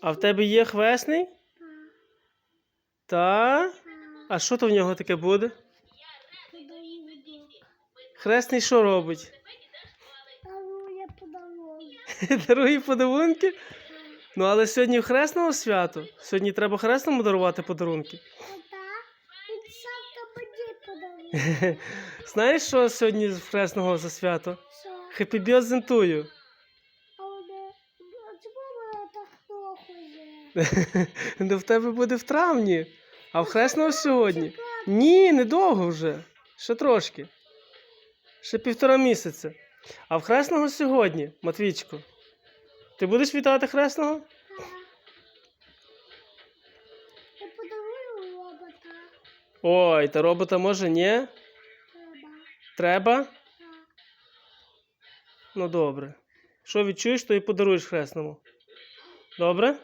А в тебе є хвесний? Та? А що то в нього таке буде? Хресний що робить? Дарує подарунки? Ну, але сьогодні в хресного свято. Сьогодні треба хресному дарувати подарунки. Знаєш, що сьогодні в хресного за свято? Happy є? Ну, в тебе буде в травні, а в хресного сьогодні. Ні, недовго вже. Ще трошки. Ще півтора місяця. А в хресного сьогодні, Матвійчко. Ти будеш вітати хресного? Я подарую робота. Ой, та робота може ні? Треба. Треба? Ну добре. Що відчуєш, то і подаруєш хресному. Добре?